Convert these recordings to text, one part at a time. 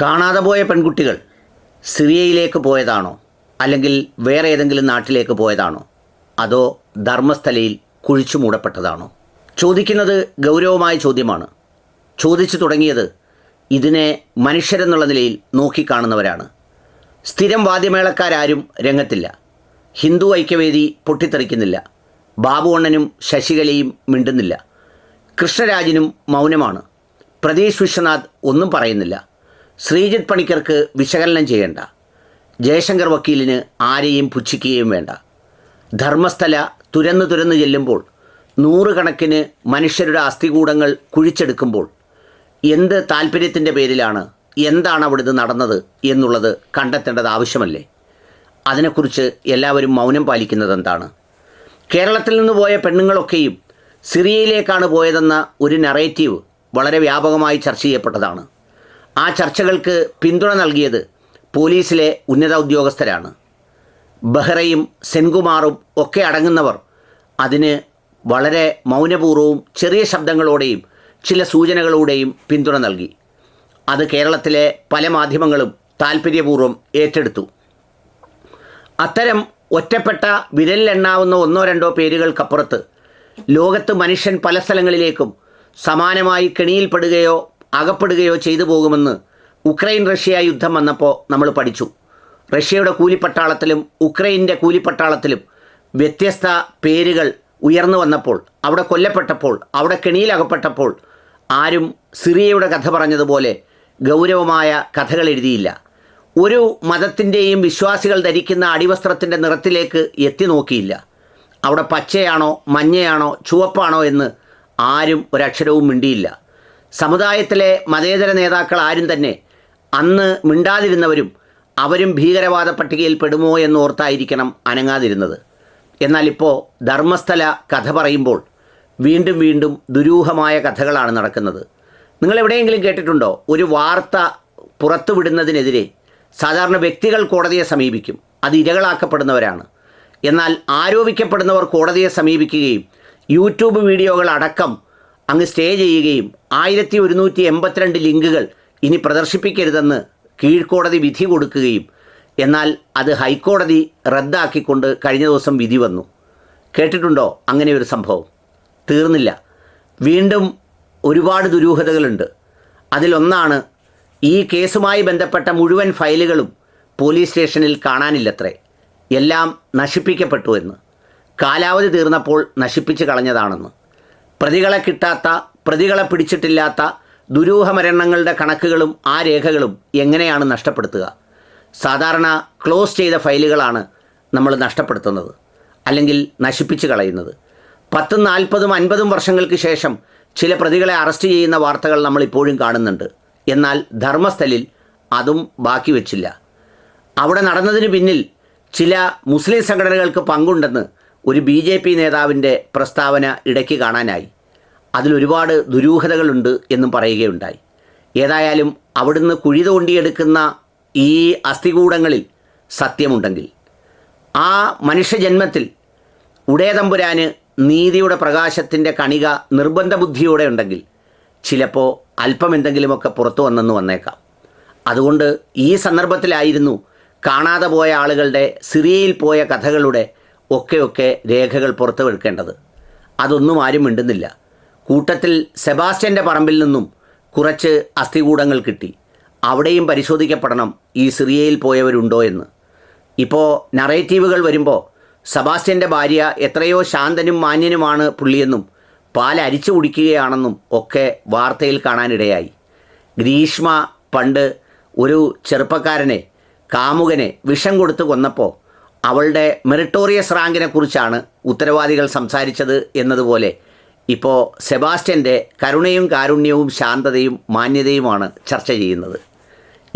കാണാതെ പോയ പെൺകുട്ടികൾ സിറിയയിലേക്ക് പോയതാണോ? അല്ലെങ്കിൽ വേറെ ഏതെങ്കിലും നാട്ടിലേക്ക് പോയതാണോ? അതോ ധർമ്മസ്ഥലയിൽ കുഴിച്ചു മൂടപ്പെട്ടതാണോ? ചോദിക്കുന്നത് ഗൗരവമായ ചോദ്യമാണ്. ചോദിച്ചു തുടങ്ങിയത് ഇതിനെ മനുഷ്യരെന്നുള്ള നിലയിൽ നോക്കിക്കാണുന്നവരാണ്. സ്ഥിരം വാദ്യമേളക്കാരും രംഗത്തില്ല. ഹിന്ദു ഐക്യവേദി പൊട്ടിത്തെറിക്കുന്നില്ല. ബാബുവണ്ണനും ശശികലയും മിണ്ടുന്നില്ല. കൃഷ്ണരാജിനും മൗനമാണ്. പ്രതീഷ് വിശ്വനാഥ് ഒന്നും പറയുന്നില്ല. ശ്രീജിത്ത് പണിക്കർക്ക് വിശകലനം ചെയ്യേണ്ട. ജയശങ്കർ വക്കീലിന് ആരെയും പുച്ഛിക്കുകയും വേണ്ട. ധർമ്മസ്ഥല തുരന്നു തുരന്നു ചെല്ലുമ്പോൾ നൂറുകണക്കിന് മനുഷ്യരുടെ അസ്ഥികൂടങ്ങൾ കുഴിച്ചെടുക്കുമ്പോൾ എന്ത് താല്പര്യത്തിന്റെ പേരിലാണ് എന്താണ് അവിടുന്ന് നടന്നത് എന്നുള്ളത് കണ്ടെത്തേണ്ടത് ആവശ്യമല്ലേ? അതിനെക്കുറിച്ച് എല്ലാവരും മൗനം പാലിക്കുന്നത് എന്താണ് കേരളത്തിൽ നിന്ന് പോയ പെണ്ണുങ്ങളൊക്കെയും സിറിയയിലേക്കാണ് പോയതെന്ന ഒരു നറേറ്റീവ് വളരെ വ്യാപകമായി ചർച്ച ചെയ്യപ്പെട്ടതാണ്. ആ ചർച്ചകൾക്ക് പിന്തുണ നൽകിയത് പോലീസിലെ ഉന്നത ഉദ്യോഗസ്ഥരാണ്. ബെഹ്റയും സെൻകുമാറും ഒക്കെ അടങ്ങുന്നവർ അതിന് വളരെ മൗനപൂർവവും ചെറിയ ശബ്ദങ്ങളോടെയും ചില സൂചനകളോടെയും പിന്തുണ നൽകി. അത് കേരളത്തിലെ പല മാധ്യമങ്ങളും താൽപ്പര്യപൂർവം ഏറ്റെടുത്തു. അത്തരം ഒറ്റപ്പെട്ട വിരലിലെണ്ണാവുന്ന ഒന്നോ രണ്ടോ പേരുകൾക്കപ്പുറത്ത് ലോകത്ത് മനുഷ്യൻ പല സ്ഥലങ്ങളിലേക്കും സമാനമായി കെണിയിൽപ്പെടുകയോ അകപ്പെടുകയോ ചെയ്തു പോകുമെന്ന് ഉക്രൈൻ റഷ്യ യുദ്ധം വന്നപ്പോൾ നമ്മൾ പഠിച്ചു. റഷ്യയുടെ കൂലിപ്പട്ടാളത്തിലും ഉക്രൈന്റെ കൂലിപ്പട്ടാളത്തിലും വ്യത്യസ്ത പേരുകൾ ഉയർന്നു വന്നപ്പോൾ അവിടെ കൊല്ലപ്പെട്ടപ്പോൾ അവിടെ കെണിയിലകപ്പെട്ടപ്പോൾ ആരും സിറിയയുടെ കഥ പറഞ്ഞതുപോലെ ഗൗരവമായ കഥകൾ എഴുതിയില്ല. ഒരു മതത്തിന്റെയും വിശ്വാസികൾ ധരിക്കുന്ന അടിവസ്ത്രത്തിന്റെ നിറത്തിലേക്ക് എത്തി നോക്കിയില്ല. അവിടെ പച്ചയാണോ മഞ്ഞയാണോ ചുവപ്പാണോ എന്ന് ആരും ഒരക്ഷരവും മിണ്ടിയില്ല. സമുദായത്തിലെ മതേതര നേതാക്കൾ ആരും തന്നെ അന്ന് മിണ്ടാതിരുന്നവരും അവരും ഭീകരവാദ പട്ടികയിൽ പെടുമോ എന്നോർത്തായിരിക്കണം അനങ്ങാതിരുന്നത്. എന്നാൽ ഇപ്പോൾ ധർമ്മസ്ഥല കഥ പറയുമ്പോൾ വീണ്ടും വീണ്ടും ദുരൂഹമായ കഥകളാണ് നടക്കുന്നത്. നിങ്ങൾ എവിടെയെങ്കിലും കേട്ടിട്ടുണ്ടോ? ഒരു വാർത്ത പുറത്തുവിടുന്നതിനെതിരെ സാധാരണ വ്യക്തികൾ കോടതിയെ സമീപിക്കും. അത് ഇരകളാക്കപ്പെടുന്നവരാണ്. എന്നാൽ ആരോപിക്കപ്പെടുന്നവർ കോടതിയെ സമീപിക്കുകയും യൂട്യൂബ് വീഡിയോകൾ അടക്കം അങ്ങ് സ്റ്റേ ചെയ്യുകയും ആയിരത്തി ഒരുന്നൂറ്റി എൺപത്തിരണ്ട് ലിങ്കുകൾ ഇനി പ്രദർശിപ്പിക്കരുതെന്ന് കീഴ്ക്കോടതി വിധി കൊടുക്കുകയും എന്നാൽ അത് ഹൈക്കോടതി റദ്ദാക്കിക്കൊണ്ട് കഴിഞ്ഞ ദിവസം വിധി വന്നു. കേട്ടിട്ടുണ്ടോ അങ്ങനെ ഒരു സംഭവം? തീർന്നില്ല. വീണ്ടും ഒരുപാട് ദുരൂഹതകളുണ്ട്. അതിലൊന്നാണ് ഈ കേസുമായി ബന്ധപ്പെട്ട മുഴുവൻ ഫയലുകളും പോലീസ് സ്റ്റേഷനിൽ കാണാനില്ലത്രേ. എല്ലാം നശിപ്പിക്കപ്പെട്ടു എന്ന്. കാലാവധി തീർന്നപ്പോൾ നശിപ്പിച്ച് കളഞ്ഞതാണെന്ന്. പ്രതികളെ കിട്ടാത്ത പ്രതികളെ പിടിച്ചിട്ടില്ലാത്ത ദുരൂഹ മരണങ്ങളുടെ കണക്കുകളും ആ രേഖകളും എങ്ങനെയാണ് നഷ്ടപ്പെടുത്തുക? സാധാരണ ക്ലോസ് ചെയ്ത ഫയലുകളാണ് നമ്മൾ നഷ്ടപ്പെടുത്തുന്നത് അല്ലെങ്കിൽ നശിപ്പിച്ച് കളയുന്നത്. പത്തും നാൽപ്പതും അൻപതും വർഷങ്ങൾക്ക് ശേഷം ചില പ്രതികളെ അറസ്റ്റ് ചെയ്യുന്ന വാർത്തകൾ നമ്മൾ ഇപ്പോഴും കാണുന്നുണ്ട്. എന്നാൽ ധർമ്മസ്ഥലിൽ അതും ബാക്കി വെച്ചില്ല. അവിടെ നടന്നതിന് പിന്നിൽ ചില മുസ്ലിം സംഘടനകൾക്ക് പങ്കുണ്ടെന്ന് ഒരു ബി നേതാവിന്റെ പ്രസ്താവന ഇടയ്ക്ക് കാണാനായി. അതിലൊരുപാട് ദുരൂഹതകളുണ്ട് എന്നും പറയുകയുണ്ടായി. ഏതായാലും അവിടുന്ന് കുഴി തോണ്ടിയെടുക്കുന്ന ഈ അസ്ഥികൂടങ്ങളിൽ സത്യമുണ്ടെങ്കിൽ ആ മനുഷ്യജന്മത്തിൽ ഉടയതമ്പുരാന് നീതിയുടെ പ്രകാശത്തിന്റെ കണിക നിർബന്ധ ബുദ്ധിയോടെ ഉണ്ടെങ്കിൽ ചിലപ്പോൾ അല്പം എന്തെങ്കിലുമൊക്കെ പുറത്തു വന്നെന്ന് വന്നേക്കാം. അതുകൊണ്ട് ഈ സന്ദർഭത്തിലായിരുന്നു കാണാതെ പോയ ആളുകളുടെ സിറിയയിൽ പോയ കഥകളുടെ ഒക്കെയൊക്കെ രേഖകൾ പുറത്തുവെടുക്കേണ്ടത് അതൊന്നും ആരും മിണ്ടുന്നില്ല. കൂട്ടത്തിൽ സെബാസ്റ്റ്യന്റെ പറമ്പിൽ നിന്നും കുറച്ച് അസ്ഥികൂടങ്ങൾ കിട്ടി. അവിടെയും പരിശോധിക്കപ്പെടണം ഈ സിറിയയിൽ പോയവരുണ്ടോ എന്ന്. ഇപ്പോൾ നറേറ്റീവുകൾ വരുമ്പോൾ സെബാസ്റ്റ്യന്റെ ഭാര്യ എത്രയോ ശാന്തനും മാന്യനുമാണ് പുള്ളിയെന്നും പാൽ അരിച്ചു കുടിക്കുകയാണെന്നും ഒക്കെ വാർത്തയിൽ കാണാനിടയായി. ഗ്രീഷ്മ പണ്ട് ഒരു ചെറുപ്പക്കാരനെ കാമുകനെ വിഷം കൊടുത്ത് കൊന്നപ്പോൾ അവളുടെ മെറിട്ടോറിയസ് റാങ്കിനെക്കുറിച്ചാണ് ഉത്തരവാദികൾ സംസാരിച്ചത് എന്നതുപോലെ ഇപ്പോൾ സെബാസ്റ്റ്യന്റെ കരുണയും കാരുണ്യവും ശാന്തതയും മാന്യതയുമാണ് ചർച്ച ചെയ്യുന്നത്.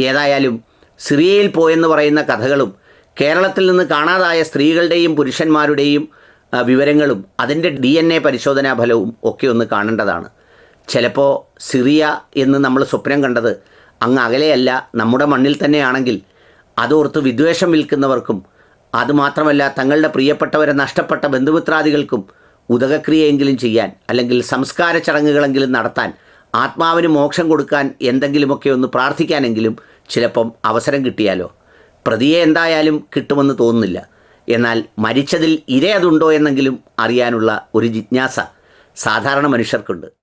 ഏതായാലും സിറിയയിൽ പോയെന്ന് പറയുന്ന കഥകളും കേരളത്തിൽ നിന്ന് കാണാതായ സ്ത്രീകളുടെയും പുരുഷന്മാരുടെയും വിവരങ്ങളും അതിന്റെ ഡി എൻ എ പരിശോധനാ ഫലവും ഒക്കെ ഒന്ന് കാണേണ്ടതാണ്. ചിലപ്പോൾ സിറിയ എന്ന് നമ്മൾ സ്വപ്നം കണ്ടത് അങ്ങ് അകലെയല്ല നമ്മുടെ മണ്ണിൽ തന്നെയാണെങ്കിൽ അതോർത്ത് വിദ്വേഷം വിൽക്കുന്നവർക്കും അതുമാത്രമല്ല തങ്ങളുടെ പ്രിയപ്പെട്ടവരെ നഷ്ടപ്പെട്ട ബന്ധുമിത്രാദികൾക്കും ഉദകക്രിയയെങ്കിലും ചെയ്യാൻ അല്ലെങ്കിൽ സംസ്കാര ചടങ്ങുകളെങ്കിലും നടത്താൻ ആത്മാവിന് മോക്ഷം കൊടുക്കാൻ എന്തെങ്കിലുമൊക്കെ ഒന്ന് പ്രാർത്ഥിക്കാനെങ്കിലും ചിലപ്പം അവസരം കിട്ടിയാലോ? പ്രതിയെ എന്തായാലും കിട്ടുമെന്ന് തോന്നുന്നില്ല. എന്നാൽ മരിച്ചതിൽ ഇരയതുണ്ടോ എന്നെങ്കിലും അറിയാനുള്ള ഒരു ജിജ്ഞാസ സാധാരണ മനുഷ്യർക്കുണ്ട്.